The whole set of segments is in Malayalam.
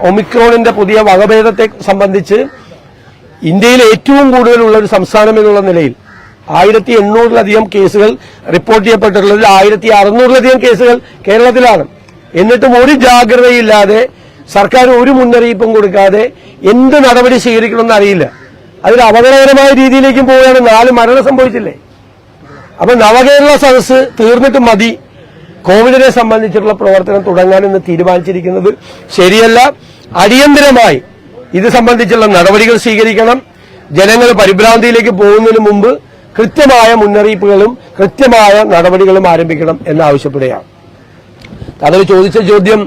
ഒമിക്രോണിന്റെ പുതിയ വകഭേദത്തെ സംബന്ധിച്ച് ഇന്ത്യയിൽ ഏറ്റവും കൂടുതലുള്ള ഒരു സംസ്ഥാനം എന്നുള്ള നിലയിൽ ആയിരത്തി എണ്ണൂറിലധികം കേസുകൾ റിപ്പോർട്ട് ചെയ്യപ്പെട്ടിട്ടുള്ളതിൽ ആയിരത്തി അറുന്നൂറിലധികം കേസുകൾ കേരളത്തിലാണ്. എന്നിട്ടും ഒരു ജാഗ്രതയില്ലാതെ സർക്കാർ ഒരു മുന്നറിയിപ്പും കൊടുക്കാതെ എന്ത് നടപടി സ്വീകരിക്കണമെന്ന് അറിയില്ല. അതിൽ അപകടകരമായ രീതിയിലേക്കും പോവുകയാണ്. നാല് മരണം സംഭവിച്ചില്ലേ? അപ്പൊ നവകേരള സദസ് തീർന്നിട്ട് മതി. കോവിഡിനെ സംബന്ധിച്ചിട്ടുള്ള പ്രവർത്തനം തുടങ്ങാൻ ഇന്ന് തീരുമാനിച്ചിരിക്കുന്നത് ശരിയല്ല. അടിയന്തരമായി ഇത് സംബന്ധിച്ചുള്ള നടപടികൾ സ്വീകരിക്കണം. ജനങ്ങൾ പരിഭ്രാന്തിയിലേക്ക് പോകുന്നതിന് മുമ്പ് കൃത്യമായ മുന്നറിയിപ്പുകളും കൃത്യമായ നടപടികളും ആരംഭിക്കണം എന്നാവശ്യപ്പെടുകയാണ് അതിൽ ചോദിച്ച ചോദ്യം.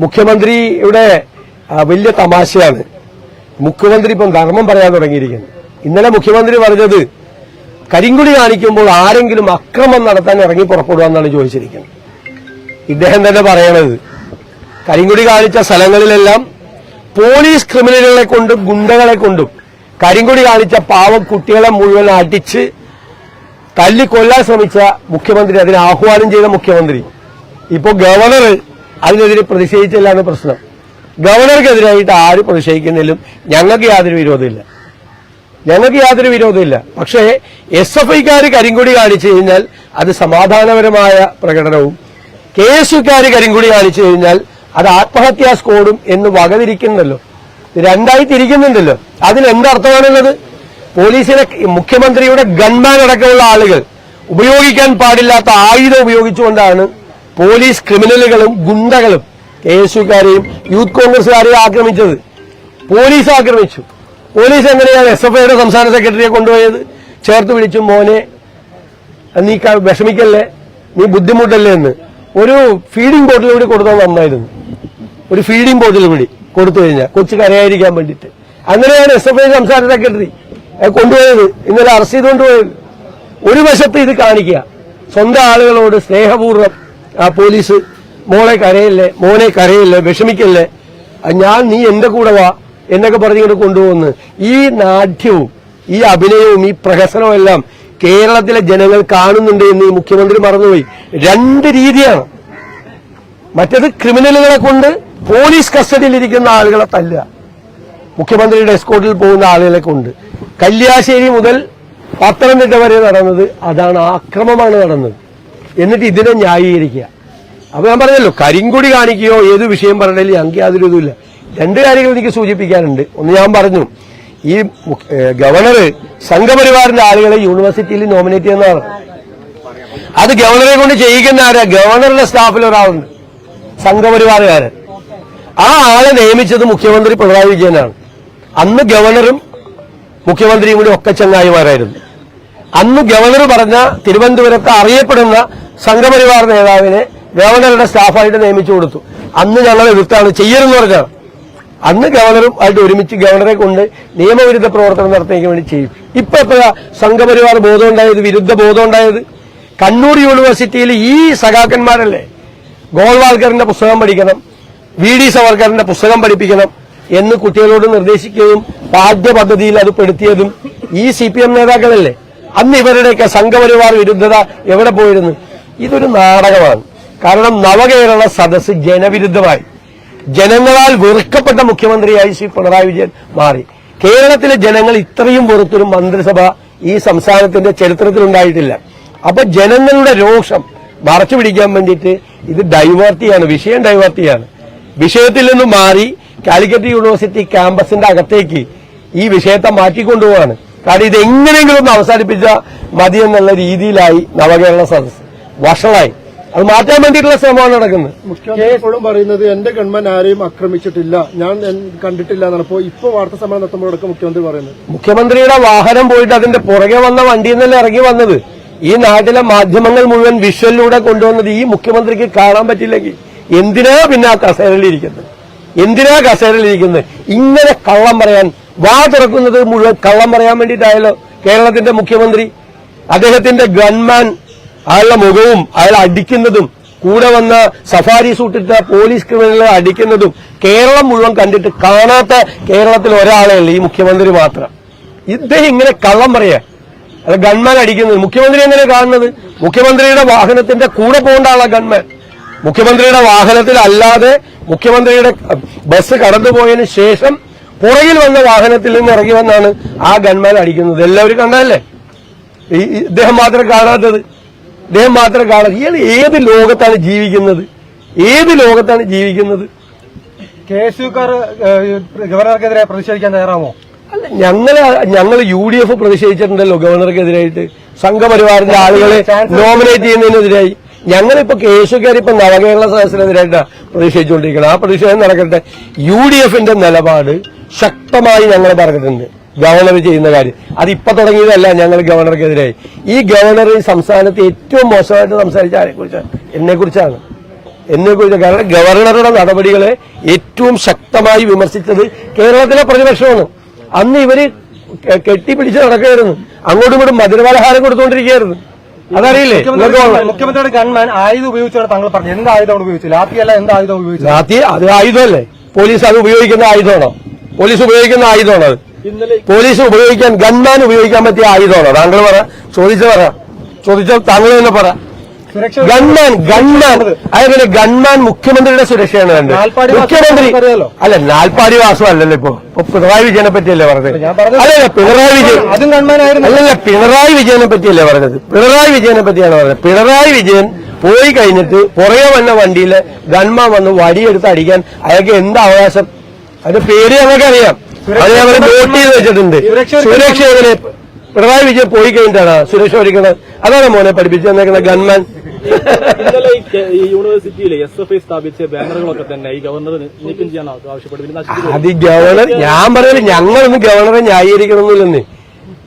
മുഖ്യമന്ത്രിയുടെ വലിയ തമാശയാണ്. മുഖ്യമന്ത്രി ഇപ്പം ധർമ്മം പറയാൻ തുടങ്ങിയിരിക്കുന്നു. ഇന്നലെ മുഖ്യമന്ത്രി പറഞ്ഞത് കരിങ്കുടി കാണിക്കുമ്പോൾ ആരെങ്കിലും അക്രമം നടത്താൻ ഇറങ്ങി പുറപ്പെടുക എന്നാണ് ചോദിച്ചിരിക്കുന്നത്. ഇദ്ദേഹം തന്നെ പറയണത് കരിങ്കുടി കാണിച്ച സ്ഥലങ്ങളിലെല്ലാം പോലീസ് ക്രിമിനലുകളെ കൊണ്ടും ഗുണ്ടകളെ കൊണ്ടും കരിങ്കുടി കാണിച്ച പാവം കുട്ടികളെ മുഴുവൻ അടിച്ച് തല്ലിക്കൊല്ലാൻ ശ്രമിച്ച മുഖ്യമന്ത്രി അതിനെ ആഹ്വാനം ചെയ്ത മുഖ്യമന്ത്രി. ഇപ്പോൾ ഗവർണർ അതിനെതിരെ പ്രതിഷേധിച്ചില്ലാണ് പ്രശ്നം. ഗവർണർക്കെതിരായിട്ട് ആര് പ്രതിഷേധിക്കുന്നതിലും ഞങ്ങൾക്ക് യാതൊരു വിരോധമില്ല. ഞങ്ങൾക്ക് യാതൊരു വിരോധമില്ല പക്ഷേ എസ് എഫ് ഐക്കാർ കരിങ്കൊടി കാണിച്ചു കഴിഞ്ഞാൽ അത് സമാധാനപരമായ പ്രകടനവും കെ എസ് യുക്കാർ കരിങ്കൊടി കാണിച്ചു കഴിഞ്ഞാൽ അത് ആത്മഹത്യാ സ്കോഡും എന്ന് വകതിരിക്കുന്നുണ്ടല്ലോ. രണ്ടായി തിരിക്കുന്നുണ്ടല്ലോ. അതിന് എന്തർത്ഥമാണുള്ളത്? പോലീസിനെ മുഖ്യമന്ത്രിയുടെ ഗൺമാൻ അടക്കമുള്ള ആളുകൾ ഉപയോഗിക്കാൻ പാടില്ലാത്ത ആയുധം ഉപയോഗിച്ചുകൊണ്ടാണ് പോലീസ് ക്രിമിനലുകളും ഗുണ്ടകളും കെ എസ് യുക്കാരെയും യൂത്ത് കോൺഗ്രസുകാരെയും ആക്രമിച്ചത്. പോലീസ് ആക്രമിച്ചു. പോലീസ് എങ്ങനെയാണ് എസ് എഫ് ഐയുടെ സംസ്ഥാന സെക്രട്ടറിയെ കൊണ്ടുപോയത്? ചേർത്ത് വിളിച്ചു മോനെ. നീ വിഷമിക്കല്ലേ? നീ ബുദ്ധിമുട്ടല്ലേ എന്ന്. ഒരു ഫീഡിംഗ് ബോട്ടിൽ കൂടി കൊടുത്താൽ നന്നായിരുന്നു ഒരു ഫീഡിംഗ് ബോട്ടിൽ കൂടി കൊടുത്തു കഴിഞ്ഞാൽ കൊച്ചു കരയായിരിക്കാൻ വേണ്ടിയിട്ട്. അങ്ങനെയാണ് എസ് എഫ് ഐ സംസ്ഥാന സെക്രട്ടറി കൊണ്ടുപോയത്. ഇന്നലെ അറസ്റ്റ് ചെയ്ത് കൊണ്ടുപോയത് ഒരു വശത്ത് ഇത് കാണിക്കുക. സ്വന്തം ആളുകളോട് സ്നേഹപൂർവം ആ പോലീസ് മോളെ കരയല്ലേ? മോനെ കരയല്ലേ? വിഷമിക്കല്ലേ? ഞാൻ നീ എന്റെ കൂടെ വാ. എന്നൊക്കെ പറഞ്ഞിങ്ങോട്ട് കൊണ്ടുപോകുന്നു. ഈ നാട്യവും ഈ അഭിനയവും ഈ പ്രഹസനവും എല്ലാം കേരളത്തിലെ ജനങ്ങൾ കാണുന്നുണ്ട് എന്ന് ഈ മുഖ്യമന്ത്രി മറന്നുപോയി. രണ്ട് രീതിയാണ്. മറ്റത് ക്രിമിനലുകളെ കൊണ്ട് പോലീസ് കസ്റ്റഡിയിലിരിക്കുന്ന ആളുകളെ തല്ലുക. മുഖ്യമന്ത്രിയുടെ എസ്കോട്ടിൽ പോകുന്ന ആളുകളെ കൊണ്ട്. കല്യാശ്ശേരി മുതൽ പത്തനംതിട്ട വരെ നടന്നത് അതാണ് ആക്രമമാണ് നടന്നത്. എന്നിട്ട് ഇതിനെ ന്യായീകരിക്കുക. അപ്പൊ ഞാൻ പറഞ്ഞല്ലോ കരിങ്കൊടി കാണിക്കുകയോ ഏത് വിഷയം പറഞ്ഞാലും ഞങ്ങൾക്ക് യാതൊരു ഇതുമില്ല. രണ്ട് കാര്യങ്ങൾ എനിക്ക് സൂചിപ്പിക്കാനുണ്ട്. ഒന്ന് ഞാൻ പറഞ്ഞു ഈ ഗവർണർ സംഘപരിവാറിന്റെ ആളുകളെ യൂണിവേഴ്സിറ്റിയിൽ നോമിനേറ്റ് ചെയ്യുന്നതാണ്. അത് ഗവർണറെ കൊണ്ട് ചെയ്യിക്കുന്ന ആരാ? ഗവർണറുടെ സ്റ്റാഫിൽ ഒരാളുണ്ട് സംഘപരിവാറുകാരൻ. ആ ആളെ നിയമിച്ചത് മുഖ്യമന്ത്രി പിണറായി വിജയനാണ്. അന്ന് ഗവർണറും മുഖ്യമന്ത്രിയും കൂടി ഒക്കെ ചങ്ങായിമാരായിരുന്നു. അന്ന് ഗവർണർ പറഞ്ഞ തിരുവനന്തപുരത്ത് അറിയപ്പെടുന്ന സംഘപരിവാർ നേതാവിനെ ഗവർണറുടെ സ്റ്റാഫായിട്ട് നിയമിച്ചു കൊടുത്തു. അന്ന് ഞങ്ങൾ എതിർത്താണ് ചെയ്യരുതെന്ന് പറഞ്ഞാണ് അന്ന് ഗവർണറും ആയിട്ട് ഒരുമിച്ച് ഗവർണറെ കൊണ്ട് നിയമവിരുദ്ധ പ്രവർത്തനം നടത്തുന്നതിന് വേണ്ടി ചെയ്യും. ഇപ്പൊ എപ്പോഴാ സംഘപരിവാർ ബോധം ഉണ്ടായത് വിരുദ്ധ ബോധം ഉണ്ടായത്? കണ്ണൂർ യൂണിവേഴ്സിറ്റിയിൽ ഈ സഖാക്കന്മാരല്ലേ? ഗോൾവാൾക്കറിന്റെ പുസ്തകം പഠിക്കണം വി ഡി സവർക്കറിന്റെ പുസ്തകം പഠിപ്പിക്കണം എന്ന് കുട്ടികളോട് നിർദ്ദേശിക്കുകയും പാഠ്യപദ്ധതിയിൽ അത് പെടുത്തിയതും ഈ സി പി എം നേതാക്കളല്ലേ? അന്ന് ഇവരുടെയൊക്കെ സംഘപരിവാർ വിരുദ്ധത എവിടെ പോയിരുന്നു? ഇതൊരു നാടകമാണ്. കാരണം നവകേരള സദസ് ജനവിരുദ്ധമായി. ജനങ്ങളാൽ വെറുക്കപ്പെട്ട മുഖ്യമന്ത്രിയായി ശ്രീ പിണറായി വിജയൻ മാറി. കേരളത്തിലെ ജനങ്ങൾ ഇത്രയും വെറുത്തൊരു മന്ത്രിസഭ ഈ സംസ്ഥാനത്തിന്റെ ചരിത്രത്തിലുണ്ടായിട്ടില്ല അപ്പൊ ജനങ്ങളുടെ രോഷം മറച്ചു പിടിക്കാൻ വേണ്ടിയിട്ട് ഇത് ഡൈവേർട്ട് ചെയ്യാണ് വിഷയം ഡൈവേർട്ട് ചെയ്യാണ് വിഷയത്തിൽ നിന്ന് മാറി കാലിക്കറ്റ് യൂണിവേഴ്സിറ്റി ക്യാമ്പസിന്റെ അകത്തേക്ക് ഈ വിഷയത്തെ മാറ്റിക്കൊണ്ടുപോവാണ്. കാരണം ഇത് എങ്ങനെയെങ്കിലും ഒന്ന് അവസാനിപ്പിച്ച മതി എന്നുള്ള രീതിയിലായി നവകേരള സദസ് വഷളായി. അത് മാറ്റാൻ വേണ്ടിയിട്ടുള്ള ശ്രമമാണ് നടക്കുന്നത്. മുഖ്യമന്ത്രി എപ്പോഴും പറയുന്നത് എന്റെ ഗവൺമെന്റ് ആരെയും ആക്രമിച്ചിട്ടില്ല. ഞാൻ കണ്ടിട്ടില്ല എന്നാണ്. ഇപ്പോ ഇപ്പൊ വാർത്താ സമ്മേളനം നടത്തുമ്പോഴൊക്കെ മുഖ്യമന്ത്രി പറയുന്നത്. മുഖ്യമന്ത്രിയുടെ വാഹനം പോയിട്ട് അതിന്റെ പുറകെ വന്ന വണ്ടിയിൽ നിന്നല്ലേ ഇറങ്ങി വന്നത്? ഈ നാട്ടിലെ മാധ്യമങ്ങൾ മുഴുവൻ വിഷ്വലിലൂടെ കൊണ്ടുവന്നത് ഈ മുഖ്യമന്ത്രിക്ക് കാണാൻ പറ്റില്ലെങ്കിൽ എന്തിനാ പിന്നെ ആ കസേരയിലിരിക്കുന്നത് എന്തിനാ കസേരയിലിരിക്കുന്നത് ഇങ്ങനെ കള്ളം പറയാൻ വാ തുറക്കുന്നത് മുഴുവൻ കള്ളം പറയാൻ വേണ്ടിയിട്ടായല്ലോ കേരളത്തിന്റെ മുഖ്യമന്ത്രി. അദ്ദേഹത്തിന്റെ ഗൺമാൻ അയാളുടെ മുഖവും അയാൾ അടിക്കുന്നതും കൂടെ വന്ന സഫാരി സൂട്ടിട്ട പോലീസ് ക്രിമിനലുകൾ അടിക്കുന്നതും കേരളം മുഴുവൻ കണ്ടിട്ട് കാണാത്ത കേരളത്തിൽ ഒരാളേ ഉള്ളൂ ഈ മുഖ്യമന്ത്രി മാത്രം. ഇദ്ദേഹം ഇങ്ങനെ കള്ളം പറയാ. അത് ഗൺമാൻ അടിക്കുന്നത്. മുഖ്യമന്ത്രി എങ്ങനെ കാണുന്നത്? മുഖ്യമന്ത്രിയുടെ വാഹനത്തിന്റെ കൂടെ പോകേണ്ട ആളാ ഗൺമാൻ മുഖ്യമന്ത്രിയുടെ വാഹനത്തിൽ അല്ലാതെ മുഖ്യമന്ത്രിയുടെ ബസ് കടന്നുപോയതിനു ശേഷം പുറകിൽ വന്ന വാഹനത്തിൽ നിന്ന് ഇറങ്ങി വന്നാണ് ആ ഗൺമാൻ അടിക്കുന്നത്. എല്ലാവരും കണ്ടതല്ലേ? ഇദ്ദേഹം മാത്രം കാണാത്തത്. ഇദ്ദേഹം മാത്രം കാണാൻ ഇയാൾ ഏത് ലോകത്താണ് ജീവിക്കുന്നത്? ഏത് ലോകത്താണ് ജീവിക്കുന്നത്? കെ എസ് യുക്കാർ ഗവർണർക്കെതിരെ പ്രതിഷേധിക്കാൻ തയ്യാറാമോ അല്ല ഞങ്ങൾ ഞങ്ങൾ യു ഡി എഫ് പ്രതിഷേധിച്ചിട്ടുണ്ടല്ലോ ഗവർണർക്കെതിരായിട്ട്. സംഘപരിവാറിന്റെ ആളുകളെ നോമിനേറ്റ് ചെയ്യുന്നതിനെതിരായി. ഞങ്ങളിപ്പോ കേസുകാർ ഇപ്പൊ നവകേരള സദസ്സിനെതിരായിട്ടാണ് പ്രതിഷേധിച്ചുകൊണ്ടിരിക്കുന്നത് ആ പ്രതിഷേധം നടക്കട്ടെ. യു ഡി എഫിന്റെ നിലപാട് ശക്തമായി ഞങ്ങൾ പറഞ്ഞിട്ടുണ്ട്. ഗവർണർ ചെയ്യുന്ന കാര്യം. അത് ഇപ്പൊ തുടങ്ങിയതല്ല ഞങ്ങൾ ഗവർണർക്കെതിരായി. ഈ ഗവർണർ ഈ സംസ്ഥാനത്ത് ഏറ്റവും മോശമായിട്ട് സംസാരിച്ച ആരെ കുറിച്ചാണ് എന്നെ കുറിച്ചാണ് എന്നെ കുറിച്ച് കാരണം ഗവർണറുടെ നടപടികളെ ഏറ്റവും ശക്തമായി വിമർശിച്ചത് കേരളത്തിലെ പ്രതിപക്ഷമാണ്. അന്ന് ഇവർ കെട്ടിപ്പിടിച്ച് നടക്കുകയായിരുന്നു. അങ്ങോട്ടും ഇങ്ങോട്ടും മധുരപലഹാരം കൊടുത്തുകൊണ്ടിരിക്കുകയായിരുന്നു. അതറിയില്ലേ? മുഖ്യമന്ത്രിയുടെ ഗൺമാൻ ആയുധം ഉപയോഗിച്ചാണ് താങ്കൾ പറഞ്ഞത്. എന്ത് ആയുധമാണ് ഉപയോഗിച്ചത്? ലാത്തിയല്ല എന്ത് ആയുധം ഉപയോഗിച്ചത്? ലാത്തി അത് ആയുധമല്ലേ? പോലീസ് അത് ഉപയോഗിക്കുന്ന ആയുധമാണോ? പോലീസ് ഉപയോഗിക്കുന്ന ആയുധമാണോ അത്? പോലീസ് ഉപയോഗിക്കാൻ ഗൺമാൻ ഉപയോഗിക്കാൻ പറ്റിയ ആയുധമാണോ? താങ്കൾ പറ. ചോദിച്ചു പറ. ചോദിച്ചാൽ താങ്കൾ തന്നെ പറ. ഗൺമാൻ ഗൺമാൻ അതേപോലെ ഗൺമാൻ മുഖ്യമന്ത്രിയുടെ സുരക്ഷയാണ് വേണ്ടത്. മുഖ്യമന്ത്രി. അല്ല നാൽപ്പാടി വാസം അല്ലല്ലോ ഇപ്പൊ. ഇപ്പൊ പിണറായി വിജയനെ പറ്റിയല്ലേ പറഞ്ഞത്? അല്ലല്ല പിണറായി വിജയൻ അല്ലല്ല പിണറായി വിജയനെ പറ്റിയല്ലേ പറഞ്ഞത്? പിണറായി വിജയനെ പറ്റിയാണ് പറഞ്ഞത്. പിണറായി വിജയൻ പോയി കഴിഞ്ഞിട്ട് പുറകെ വന്ന വണ്ടിയിൽ ഗൺമാൻ വന്ന് വടിയെടുത്ത് അടിക്കാൻ അയാൾക്ക് എന്ത് അവകാശം? അതിന്റെ പേര് ഞങ്ങൾക്ക് അറിയാം അത് ഞങ്ങൾ നോട്ട് ചെയ്ത് വെച്ചിട്ടുണ്ട്. സുരക്ഷ എങ്ങനെ പിണറായി വിജയൻ പോയി കഴിഞ്ഞിട്ടാണ് സുരക്ഷ ഒരുക്കുന്നത് അതാണ് മോനെ പഠിപ്പിച്ചു തന്നേക്കുന്ന ഗൺമാൻ ഇന്നലെ ഈ കെ- യൂണിവേഴ്സിറ്റിയിലെ എസ് എഫ് ഐ സ്ഥാപിച്ച ബാനറുകളൊക്കെ തന്നെ ഈ ഗവർണർ നീക്കം ചെയ്യാൻ ആവശ്യപ്പെട്ടു പിന്നെ അത് ഗവർണർ ഞാൻ പറയുന്നത് ഞങ്ങളൊന്നും ഗവർണറെ ന്യായീകരിക്കണമെന്നില്ലെന്നേ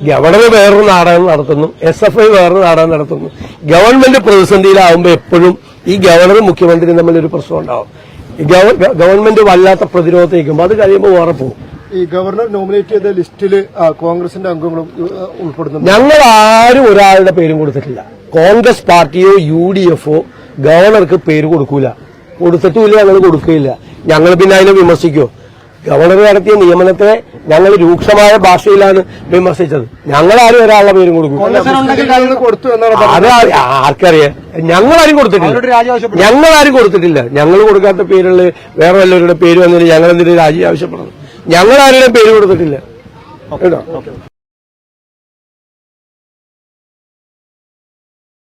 ഗവർണർ വേറൊരു നാടകം നടത്തുന്നു. എസ് എഫ് ഐ വേറൊരു നാടകം നടത്തുന്നു. ഗവൺമെന്റ് പ്രതിസന്ധിയിലാവുമ്പോൾ എപ്പോഴും ഈ ഗവർണർ മുഖ്യമന്ത്രിയും തമ്മിൽ ഒരു പ്രശ്നം ഉണ്ടാവും. ഗവൺമെന്റ് വല്ലാത്ത പ്രതിരോധം അത് കഴിയുമ്പോൾ വേറെ പോകും. ഈ ഗവർണർ നോമിനേറ്റ് ചെയ്ത ലിസ്റ്റിൽ കോൺഗ്രസിന്റെ അംഗങ്ങളും ഉൾപ്പെടുന്നു ഞങ്ങൾ ആരും ഒരാളുടെ പേരും കൊടുത്തിട്ടില്ല. കോൺഗ്രസ് പാർട്ടിയോ യു ഡി എഫോ ഗവർണർക്ക് പേര് കൊടുക്കൂല. കൊടുത്തിട്ടുമില്ല ഞങ്ങൾ കൊടുക്കുകയില്ല. ഞങ്ങൾ പിന്നെ അതിനെ വിമർശിക്കുമോ ഗവർണർ നടത്തിയ നിയമനത്തെ ഞങ്ങൾ രൂക്ഷമായ ഭാഷയിലാണ് വിമർശിച്ചത്. ഞങ്ങൾ ആരും ഒരാളുടെ പേരും കൊടുക്കും ഞങ്ങൾ അത് ആർക്കറിയാം? ഞങ്ങളാരും കൊടുത്തിട്ടില്ല. ഞങ്ങൾ ആരും കൊടുത്തിട്ടില്ല. ഞങ്ങൾ കൊടുക്കാത്ത പേരുള്ള വേറെ വല്ലവരുടെ പേര് വന്നിട്ട് ഞങ്ങൾ എന്തിനു രാജി ആവശ്യപ്പെടുന്നു ഞങ്ങൾ ആരുടെയും പേര് കൊടുത്തിട്ടില്ല. കേട്ടോ?